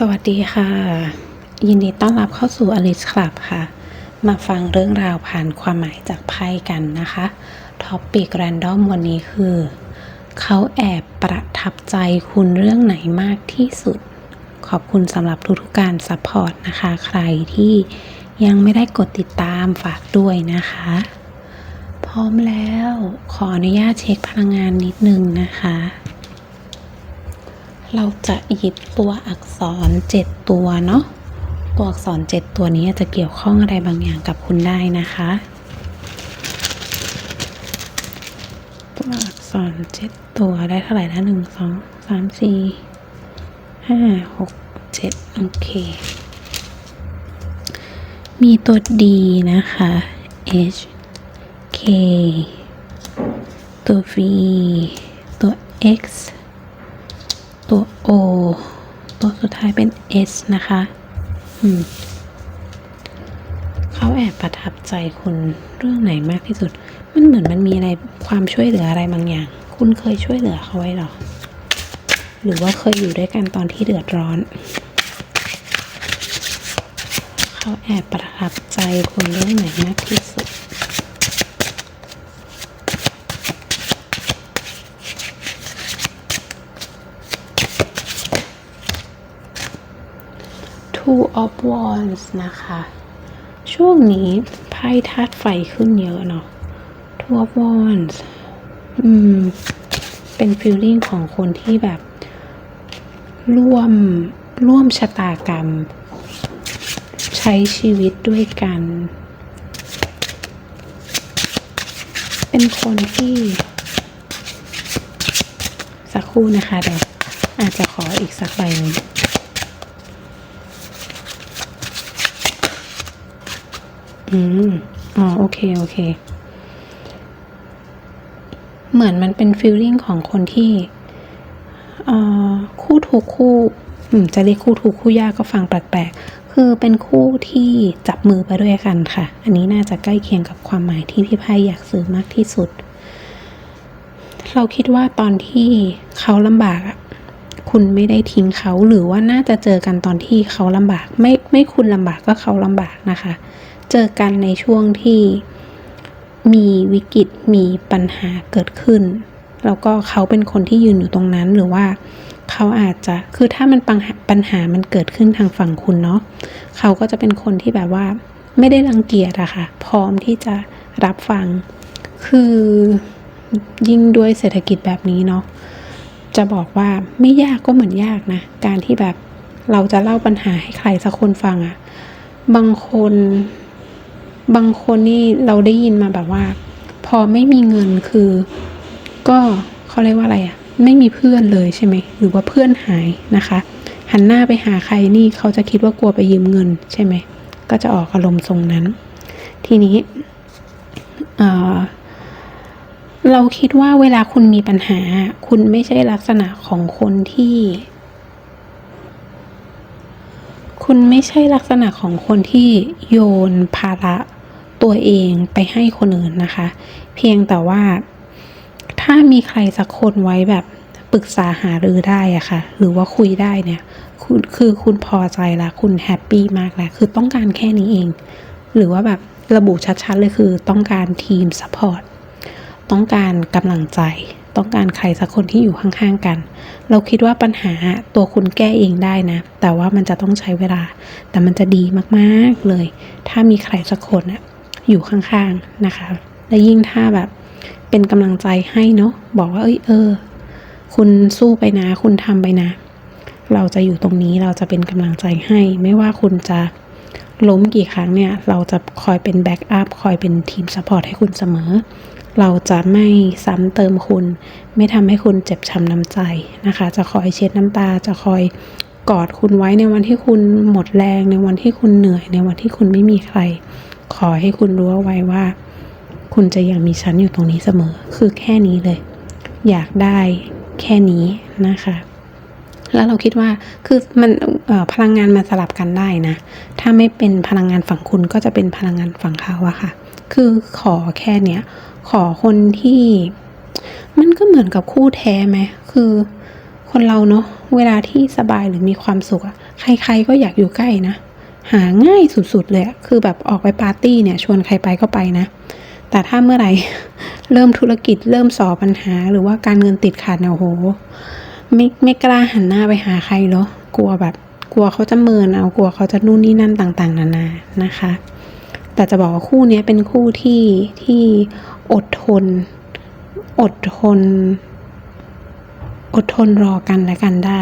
สวัสดีค่ะ ยินดีต้อนรับเข้าสู่อลิสคลับค่ะ มาฟังเรื่องราวผ่านความหมายจากไพ่กันนะคะท็อปปิกแรนดอมวันนี้คือ เขาแอบประทับใจคุณเรื่องไหนมากที่สุด ขอบคุณสำหรับทุกๆการซัพพอร์ตนะคะ ใครที่ยังไม่ได้กดติดตามฝากด้วยนะคะ พร้อมแล้วขออนุญาตเช็คพลังงานนิดนึงนะคะ เราจะหยิบตัวอักษรเจ็ดตัวเนาะตัวอักษรเจ็ดตัวนี้จะเกี่ยวข้องอะไรบางอย่างกับคุณได้นะคะ ตัวอักษรเจ็ดตัวได้เท่าไหร่ละหนึ่งสองสามสี่ห้าหกเจ็ดโอเค มีตัว D นะคะ H K ตัว V ตัว X ตัว O ตัวสุดท้ายเป็น S นะคะอืมเขาแอบประทับใจคุณเรื่องไหนมากที่สุด มันเหมือนมันมีอะไรความช่วยเหลืออะไรบางอย่าง คุณเคยช่วยเหลือเขาไว้หรอ หรือว่าเคยอยู่ด้วยกันตอนที่เดือดร้อน เขาแอบประทับใจคุณเรื่องไหนมากที่สุด Two of Wands นะคะ ช่วงนี้ไพ่ธาตุไฟขึ้นเยอะเนาะ Two of Wands อืม เป็นฟีลลิ่งของคนที่แบบ ร่วม ร่วมชะตากรรม ใช้ชีวิตด้วยกัน เป็นคนที่ สักครู่นะคะเดี๋ยวอาจจะขออีกสักใบหนึ่ง อืม อ๋อ โอเค โอเค เหมือนมันเป็นฟีลลิ่งของคนที่เอ่อคู่ถูกคู่อืมจะเรียกคู่ถูกคู่ยากก็ฟังแปลกๆ คือเป็นคู่ที่จับมือไปด้วยกันค่ะ อันนี้น่าจะใกล้เคียงกับความหมายที่พี่ไพ่อยากสื่อมากที่สุด เราคิดว่าตอนที่เขาลำบากคุณไม่ได้ทิ้งเขาหรือว่าน่าจะเจอกันตอนที่เขาลำบาก ไม่ไม่คุณลำบากก็เขาลำบากนะคะ เจอกันในช่วงที่มีวิกฤตมีปัญหาเกิดขึ้น แล้วก็เขาเป็นคนที่ยืนอยู่ตรงนั้นหรือว่าเขาอาจจะคือถ้ามันปัญหาปัญหามันเกิดขึ้นทางฝั่งคุณเนาะเขาก็จะเป็นคนที่แบบว่า ไม่ได้รังเกียจอะค่ะ พร้อมที่จะรับฟัง คือยิ่งด้วยเศรษฐกิจแบบนี้เนาะจะบอกว่าไม่ยากก็เหมือนยากนะ การที่แบบเราจะเล่าปัญหาให้ใครสักคนฟังอะบางคน บางคนนี่เราได้ยินมาแบบว่า พอไม่มีเงินคือ ก็เขาเรียกว่าอะไรอะไม่มีเพื่อนเลยใช่ไหมหรือว่าเพื่อนหายนะคะ หันหน้าไปหาใครนี่เขาจะคิดว่ากลัวไปยืมเงินใช่ไหมก็จะออกอารมณ์ทรงนั้น ทีนี้เออเราคิดว่าเวลาคุณมีปัญหา คุณไม่ใช่ลักษณะของคนที่ คุณไม่ใช่ลักษณะของคนที่โยนภาระ ตัวเองไปให้คนอื่นนะคะ เพียงแต่ว่า ถ้ามีใครสักคนไว้แบบปรึกษาหารือได้อะค่ะ หรือว่าคุยได้เนี่ยคุณคือคุณพอใจละคุณแฮปปี้มากแล้ว คือต้องการแค่นี้เอง หรือว่าแบบระบุชัดๆเลยคือต้องการทีมซัพพอร์ตต้องการกำลังใจ ต้องการใครสักคนที่อยู่ข้างๆกัน เราคิดว่าปัญหาตัวคุณแก้เองได้นะ แต่ว่ามันจะต้องใช้เวลา แต่มันจะดีมากๆเลย ถ้ามีใครสักคนอะ อยู่ข้างๆนะคะ และยิ่งถ้าแบบเป็นกำลังใจให้เนาะบอกว่าเอ้ยเออ คุณสู้ไปนะ คุณทำไปนะ เราจะอยู่ตรงนี้เราจะเป็นกำลังใจให้ ไม่ว่าคุณจะล้มกี่ครั้งเนี่ย เราจะคอยเป็นแบ็กอัพคอยเป็นทีมซัพพอร์ตให้คุณเสมอ เราจะไม่ซ้ำเติมคุณ ไม่ทำให้คุณเจ็บช้ำน้ำใจนะคะ จะคอยเช็ดน้ำตา จะคอยกอดคุณไว้ในวันที่คุณหมดแรง ในวันที่คุณเหนื่อย ในวันที่คุณไม่มีใคร ขอให้คุณรู้เอาไว้ว่า คุณจะยังมีฉันอยู่ตรงนี้เสมอ คือแค่นี้เลย อยากได้แค่นี้นะคะ แล้วเราคิดว่าคือมันพลังงานมันสลับกันได้นะ ถ้าไม่เป็นพลังงานฝั่งคุณก็จะเป็นพลังงานฝั่งเขาอะค่ะ คือขอแค่เนี้ยขอคนที่ มันก็เหมือนกับคู่แท้ไหมคือคนเราเนาะเวลาที่สบายหรือมีความสุขอะใครๆก็อยากอยู่ใกล้นะ หาง่ายสุดๆเลยคือแบบออกไปปาร์ตี้เนี่ยชวนใครไปก็ไปนะ แต่ถ้าเมื่อไหร่เริ่มธุรกิจเริ่มสอปัญหา หรือว่าการเงินติดขัดเนี่ยโหไม่ไม่กล้าหันหน้าไปหาใครเนาะกลัวแบบกลัวเขาจะเมินเอากลัวเขาจะนู่นนี่นั่นต่าง ๆ นานานะคะ แต่จะบอกว่าคู่นี้เป็นคู่ที่ที่อดทน อดทน อดทนรอกันและกันได้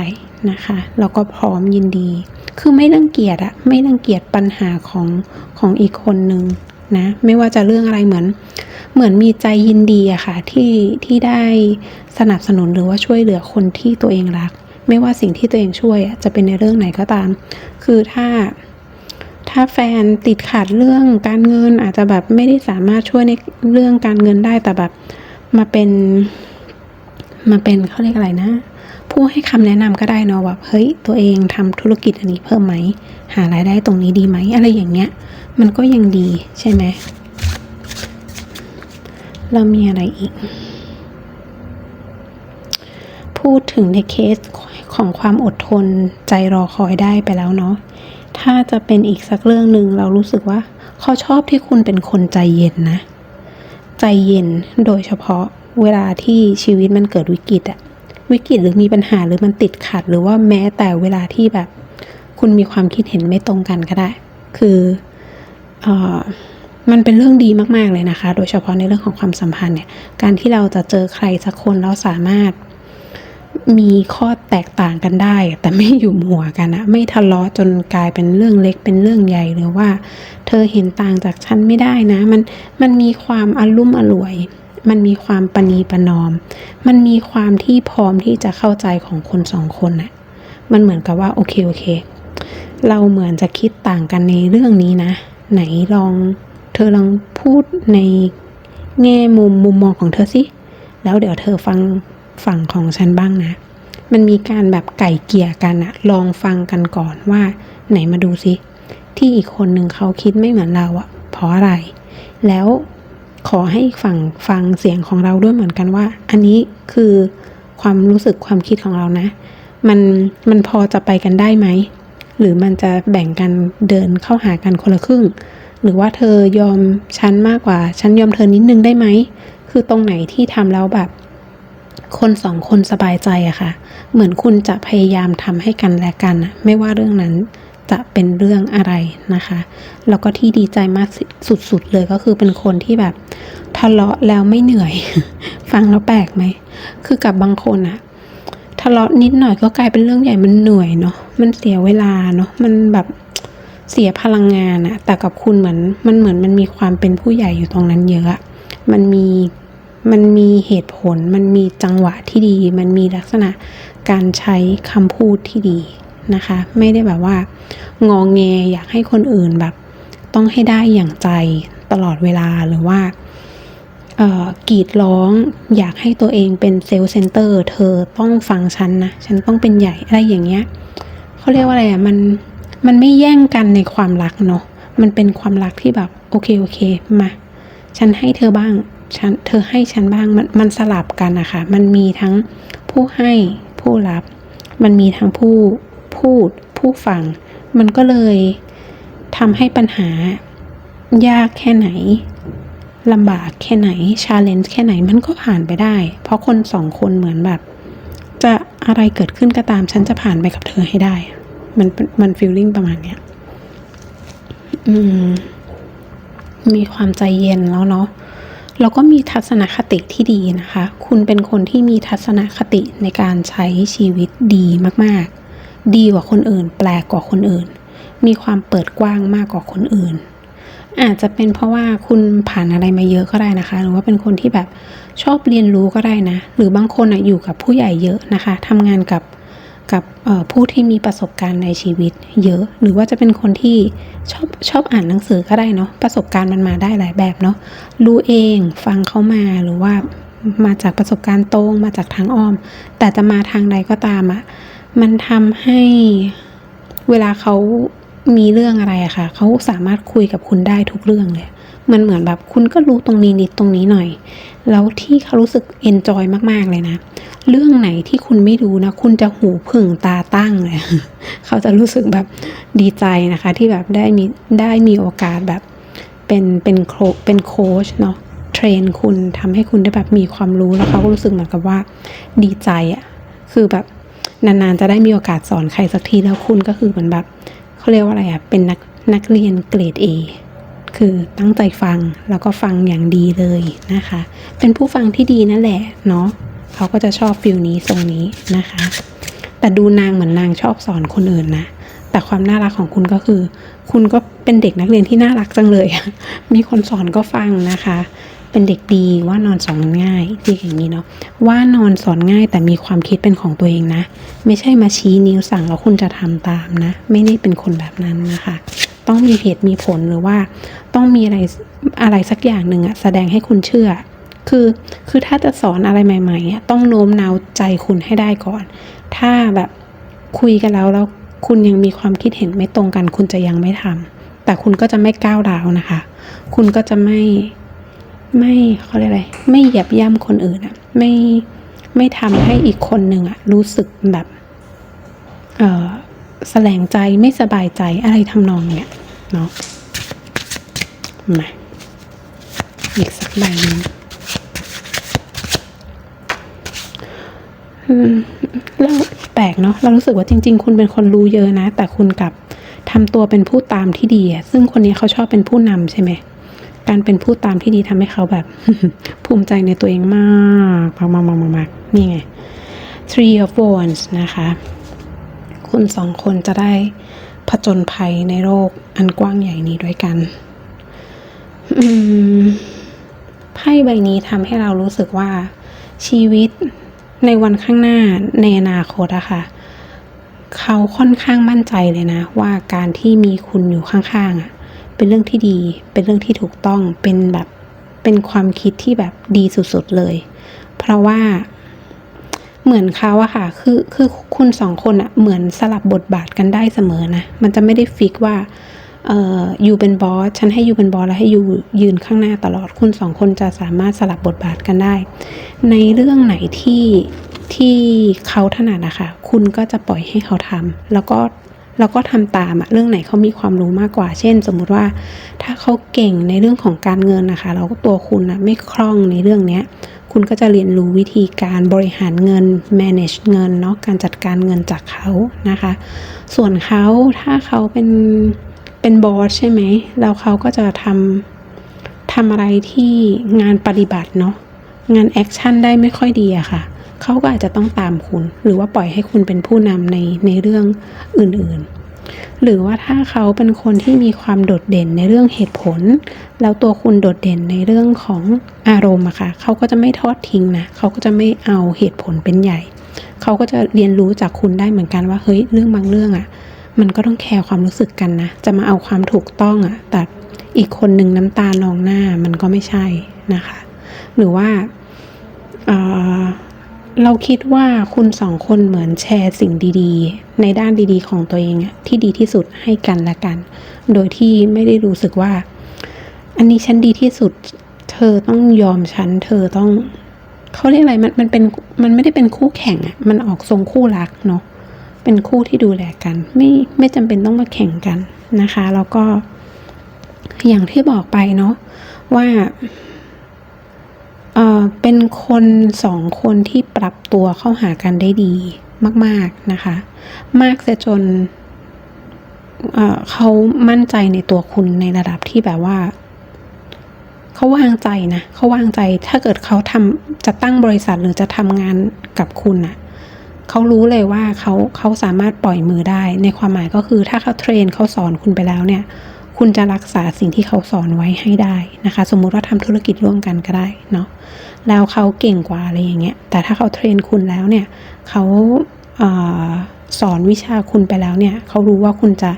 นะคะ แล้วก็พร้อมยินดี คือไม่รังเกียจอะไม่รังเกียจปัญหาของของอีกคนนึงนะไม่ว่าจะเรื่องอะไรเหมือน เหมือนมีใจยินดีอะค่ะที่ที่ได้สนับสนุนหรือว่าช่วยเหลือคนที่ตัวเองรัก ไม่ว่าสิ่งที่ตัวเองช่วยอะจะเป็นในเรื่องไหนก็ตาม คือถ้าถ้าแฟนติดขัดเรื่องการเงินอาจจะแบบไม่ได้สามารถช่วยในเรื่องการเงินได้แต่แบบมาเป็นมาเป็นเขาเรียกอะไรนะ ผู้ให้คำแนะนำก็ได้เนาะแบบเฮ้ยตัวเองทำธุรกิจอันนี้เพิ่มไหม หารายได้ตรงนี้ดีไหมอะไรอย่างเงี้ย มันก็ยังดีใช่ไหมเรามีอะไรอีก พูดถึงในเคสของความอดทนใจรอคอยได้ไปแล้วเนาะถ้าจะเป็นอีกสักเรื่องหนึ่งเรารู้สึกว่าเขาชอบที่คุณเป็นคนใจเย็นนะ ใจเย็นโดยเฉพาะเวลาที่ชีวิตมันเกิดวิกฤตอะ วิกฤตหรือมีปัญหาหรือมันติดขัด หรือว่าแม้แต่เวลาที่แบบ คุณมีความคิดเห็นไม่ตรงกันก็ได้ คืออมันเป็นเรื่องดีมาก ๆ เลยนะคะ โดยเฉพาะในเรื่องของความสัมพันธ์เนี่ย การที่เราจะเจอใครสักคนแล้วสามารถมีข้อแตกต่างกันได้ แต่ไม่อยู่หัวกันอะไม่ทะเลาะจนกลายเป็นเรื่องเล็กเป็นเรื่องใหญ่หรือว่า เธอเห็นต่างจากฉันไม่ได้นะ มันมันมีความอารมุ่มอร่วย มันมีความปณีประนอม มันมีความที่พร้อมที่จะเข้าใจของคนสองคนน่ะ มันเหมือนกับว่าโอเคโอเค เราเหมือนจะคิดต่างกันในเรื่องนี้นะ ไหนลองเธอลองพูดในแง่มุมมุมมองของเธอสิ แล้วเดี๋ยวเธอฟังฝั่งของฉันบ้างนะ มันมีการแบบไก่เกี่ยกันอะลองฟังกันก่อนว่า ไหนมาดูสิที่อีกคนหนึ่งเขาคิดไม่เหมือนเราอะเพราะอะไร แล้ว ขอให้อีกฝั่งฟังเสียงของเราด้วยเหมือนกันว่า อันนี้คือความรู้สึกความคิดของเรานะ มันมันพอจะไปกันได้ไหม หรือมันจะแบ่งกันเดินเข้าหากันคนละครึ่ง หรือว่าเธอยอมฉันมากกว่า ฉันยอมเธอนิดนึงได้ไหม คือตรงไหนที่ทำแล้วแบบ คนสองคนสบายใจอะค่ะ เหมือนคุณจะพยายามทำให้กันและกัน ไม่ว่าเรื่องนั้น จะเป็นเรื่องอะไรนะคะ แล้วก็ที่ดีใจมากสุดๆเลยก็คือเป็นคนที่แบบทะเลาะแล้วไม่เหนื่อย ฟังแล้วแปลกไหม คือกับบางคนอะทะเลาะนิดหน่อยก็กลายเป็นเรื่องใหญ่มันเหนื่อยเนาะ มันเสียเวลาเนาะ มันแบบเสียพลังงานอะแต่กับคุณเหมือนมันเหมือนมันมีความเป็นผู้ใหญ่อยู่ตรงนั้นเยอะอะมันมีมันมีเหตุผล มันมีจังหวะที่ดี มันมีลักษณะการใช้คำพูดที่ดี นะคะ ไม่ได้แบบว่า งองแงอยากให้คนอื่นแบบ ต้องให้ได้อย่างใจตลอดเวลาหรือว่ากรีดร้องอยากให้ตัวเองเป็นเซลล์เซนเตอร์ เธอต้องฟังฉันนะ ฉันต้องเป็นใหญ่อะไรอย่างเงี้ยเขาเรียกว่าอะไรอะมันมันไม่แย่งกันในความรักเนาะมันเป็นความรักที่แบบโอเคโอเคมาฉันให้เธอบ้างฉันเธอให้ฉันบ้างมันมันสลับกันนะคะมันมีทั้งผู้ให้ผู้รับ มันมีทั้งผู้ พูด ผู้ฟัง มันก็เลยทำให้ปัญหายากแค่ไหนลำบากแค่ไหนชาเลนจ์แค่ไหนมันก็ผ่านไปได้ เพราะคนสองคนเหมือนแบบ จะอะไรเกิดขึ้นก็ตามฉันจะผ่านไปกับเธอให้ได้ มันมันฟีลลิ่งประมาณเนี้ยอืม มีความใจเย็นแล้วเนาะแล้วก็มีทัศนคติที่ดีนะคะ คุณเป็นคนที่มีทัศนคติในการใช้ชีวิตดีมาก ๆ ดีกว่าคนอื่น แปลกกว่าคนอื่น มีความเปิดกว้างมากกว่าคนอื่น อาจจะเป็นเพราะว่าคุณผ่านอะไรมาเยอะก็ได้นะคะ หรือว่าเป็นคนที่แบบชอบเรียนรู้ก็ได้นะ หรือบางคนอะอยู่กับผู้ใหญ่เยอะนะคะทำงานกับกับผู้ที่มีประสบการณ์ในชีวิตเยอะ หรือว่าจะเป็นคนที่ชอบชอบอ่านหนังสือก็ได้เนาะประสบการณ์มันมาได้หลายแบบเนาะรู้เองฟังเขามาหรือว่ามาจากประสบการณ์ตรงมาจากทางอ้อม แต่จะมาทางใดก็ตามอะ มันทำให้เวลาเขามีเรื่องอะไรอะค่ะเขาสามารถคุยกับคุณได้ทุกเรื่องเลย มันเหมือนแบบคุณก็รู้ตรงนี้นิดตรงนี้หน่อย แล้วที่เขารู้สึกเอนจอยมากๆเลยนะ เรื่องไหนที่คุณไม่รู้นะ คุณจะหูผึ่งตาตั้งเลย เขาจะรู้สึกแบบดีใจนะคะ ที่แบบได้มีได้มีโอกาสแบบเป็นเป็นโคเป็นโค้ชเนาะเทรนคุณทำให้คุณได้แบบมีความรู้แล้วเขาก็รู้สึกเหมือนกับว่าดีใจอะ่ะคือแบบ นานๆจะได้มีโอกาสสอนใครสักทีแล้วคุณก็คือเหมือนแบบเขาเรียกว่าอะไรอะ่ะเป็นนักนักเรียนเกรด A คือตั้งใจฟังแล้วก็ฟังอย่างดีเลยนะคะ เป็นผู้ฟังที่ดีนั่นแหละเนาะเขาก็จะชอบฟิลนี้ทรงนี้นะคะ แต่ดูนางเหมือนนางชอบสอนคนอื่นนะแต่ความน่ารักของคุณก็คือ คุณก็เป็นเด็กนักเรียนที่น่ารักจังเลย มีคนสอนก็ฟังนะคะ เป็นเด็กดีว่านอนสอนง่ายเรียกอย่างนี้เนาะว่านอนสอนง่ายแต่มีความคิดเป็นของตัวเองนะ ไม่ใช่มาชี้นิ้วสั่งแล้วคุณจะทำตามนะ ไม่ได้เป็นคนแบบนั้นนะคะ ต้องมีเหตุมีผลหรือว่า ต้องมีอะไรอะไรสักอย่างหนึ่งอะแสดงให้คุณเชื่อ คือคือถ้าจะสอนอะไรใหม่ๆอะต้องโน้มน้าวใจคุณให้ได้ก่อน ถ้าแบบคุยกันแล้วแล้วคุณยังมีความคิดเห็นไม่ตรงกัน คุณจะยังไม่ทำแต่คุณก็จะไม่ก้าวร้าวนะคะ คุณก็จะไม่ ไม่เขาเรียกอะไรไม่เหยียบย่ำคนอื่นอะไม่ไม่ทำให้อีกคนหนึ่งอะรู้สึกแบบเออแสลงใจไม่สบายใจอะไรทำนองเนี้ยเนาะมาอีกสักใบหนึงอืมเราแปลกเนาะเรารู้สึกว่าจริง ๆ คุณเป็นคนรู้เยอะนะ แต่คุณกลับทำตัวเป็นผู้ตามที่ดีอะซึ่งคนนี้เขาชอบเป็นผู้นำใช่ไหม การเป็นผู้ตามที่ดีทำให้เขาแบบ ภูมิใจในตัวเองมากมากมากมากมากนี่ไง three of wands นะคะ คุณสองคนจะได้ผจญภัยในโลกอันกว้างใหญ่นี้ด้วยกันไพ่ใบนี้ทำให้เรารู้สึกว่าชีวิตในวันข้างหน้าในอนาคตอะค่ะ เขาค่อนข้างมั่นใจเลยนะ ว่าการที่มีคุณอยู่ข้างๆอะ เป็นเรื่องที่ดี เป็นเรื่องที่ถูกต้อง เป็นแบบเป็นความคิดที่แบบดีสุดๆเลย เพราะว่าเหมือนเขาอะค่ะ คือคือคุณสองคนอะเหมือนสลับบทบาทกันได้เสมอนะ มันจะไม่ได้ฟิกว่าเอ่ออยู่เป็นบอส ฉันให้อยู่เป็นบอสแล้วให้อยู่ยืนข้างหน้าตลอด คุณสองคนจะสามารถสลับบทบาทกันได้ ในเรื่องไหนที่ที่เขาถนัดอะคะ คุณก็จะปล่อยให้เขาทำแล้วก็ แล้วก็ทำตามอะเรื่องไหนเขามีความรู้มากกว่า เช่น สมมุติว่า ถ้าเขาเก่งในเรื่องของการเงินนะคะแล้วตัวคุณะไม่คล่องในเรื่องเนี้ยคุณก็จะเรียนรู้วิธีการบริหารเงิน manage เงินเนาะการจัดการเงินจากเขานะคะ ส่วนเขาถ้าเขาเป็นเป็นบอสใช่ไหมแล้วเขาก็จะทำทำอะไรที่งานปฏิบัติเนาะงานแอคชั่นได้ไม่ค่อยดีอะค่ะ เขาก็อาจจะต้องตามคุณ หรือว่าปล่อยให้คุณเป็นผู้นำในในเรื่องอื่นๆ หรือว่าถ้าเขาเป็นคนที่มีความโดดเด่นในเรื่องเหตุผล แล้วตัวคุณโดดเด่นในเรื่องของอารมณ์อะค่ะเขาก็จะไม่ทอดทิ้งนะเขาก็จะไม่เอาเหตุผลเป็นใหญ่ เขาก็จะเรียนรู้จากคุณได้เหมือนกันว่าเฮ้ยเรื่องบางเรื่องอะมันก็ต้องแคร์ความรู้สึกกันนะ จะมาเอาความถูกต้องอะแต่อีกคนหนึ่งน้ำตานองหน้ามันก็ไม่ใช่นะคะ หรือว่า เราคิดว่าคุณสองคนเหมือนแชร์สิ่งดีๆ ในด้านดีๆ ของตัวเองที่ดีที่สุดให้กันและกัน โดยที่ไม่ได้รู้สึกว่า อันนี้ฉันดีที่สุด เธอต้องยอมฉัน เธอต้องเขาเรียกอะไรมันมันเป็นมันไม่ได้เป็นคู่แข่งอะมันออกทรงคู่รักเนาะเป็นคู่ที่ดูแลกัน ไม่ไม่จำเป็นต้องมาแข่งกันนะคะ แล้วก็ อย่างที่บอกไปเนาะว่า เอ่อเป็นคนสองคนที่ปรับตัวเข้าหากันได้ดีมาก ๆนะคะ มากเสียจนเอ่อเขามั่นใจในตัวคุณในระดับที่แบบว่า เขาวางใจนะเขาวางใจถ้าเกิดเขาทำจะตั้งบริษัทหรือจะทำงานกับคุณอะเขารู้เลยว่าเขาเขาสามารถปล่อยมือได้ ในความหมายก็คือถ้าเขาเทรนเขาสอนคุณไปแล้วเนี่ย คุณจะรักษาสิ่งที่เขาสอนไว้ให้ได้นะคะ สมมุติว่าทำธุรกิจร่วมกันก็ได้เนาะแล้วเขาเก่งกว่าอะไรอย่างเงี้ยแต่ถ้าเขาเทรนคุณแล้วเนี่ยเขาเอ่อสอนวิชาคุณไปแล้วเนี่ยเขารู้ว่าคุณจะ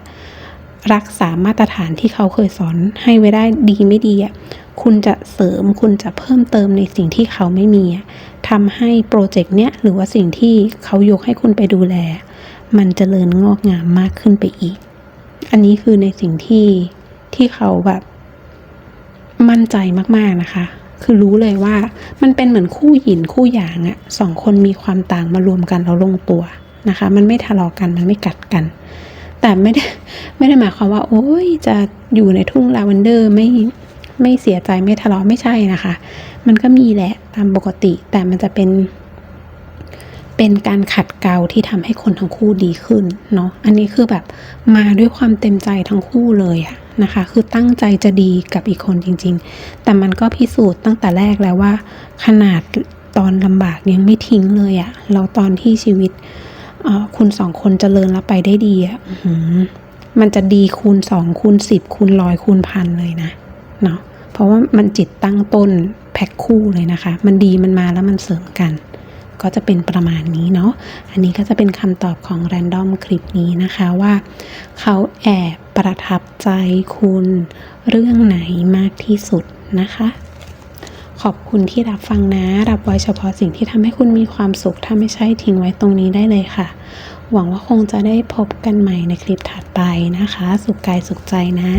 รักษามาตรฐานที่เขาเคยสอนให้ไว้ได้ดีไม่ดีอะคุณจะเสริมคุณจะเพิ่มเติมในสิ่งที่เขาไม่มีทำให้โปรเจกต์เนี้ยหรือว่าสิ่งที่เขายกให้คุณไปดูแล มันจเจริญงอกงามมากขึ้นไปอีก อันนี้คือในสิ่งที่ที่เขาแบบมั่นใจมากๆนะคะ คือรู้เลยว่ามันเป็นเหมือนคู่หยินคู่หยางอะสองคนมีความต่างมารวมกันแล้วลงตัวนะคะ มันไม่ทะเลาะกันมันไม่กัดกัน แต่ไม่ได้ไม่ได้หมายความว่า โอ้ยจะอยู่ในทุ่งลาเวนเดอร์ไม่ไม่เสียใจไม่ทะเลาะไม่ใช่นะคะ มันก็มีแหละตามปกติ แต่มันจะเป็น เป็นการขัดเกลาที่ทำให้คนทั้งคู่ดีขึ้นเนาะอันนี้คือแบบมาด้วยความเต็มใจทั้งคู่เลยอะนะคะ คือตั้งใจจะดีกับอีกคนจริง ๆ แต่มันก็พิสูจน์ตั้งแต่แรกแล้วว่า ขนาดตอนลำบากยังไม่ทิ้งเลยอะเราตอนที่ชีวิตคุณสองคนเจริญแล้วไปได้ดีอะมันจะดีคูณสองคูณสิบคูณร้อยคูณพันเลยนะเนาะเพราะว่ามันจิตตั้งต้นแพ็คคู่เลยนะคะ มันดีมันมาแล้วมันเสริมกัน ก็จะเป็นประมาณนี้เนาะ อันนี้ก็จะเป็นคำตอบของ r รนดอมคลิปนี้นะคะว่า เขาแอบประทับใจคุณเรื่องไหนมากที่สุดนะคะขอบคุณที่รับฟังนะ รับไว้เฉพาะสิ่งที่ทำให้คุณมีความสุข ถ้าไม่ใช่ทิ้งไว้ตรงนี้ได้เลยค่ะ หวังว่าคงจะได้พบกันใหม่ในคลิปถัดไปนะคะ สุขกายสุขใจนะ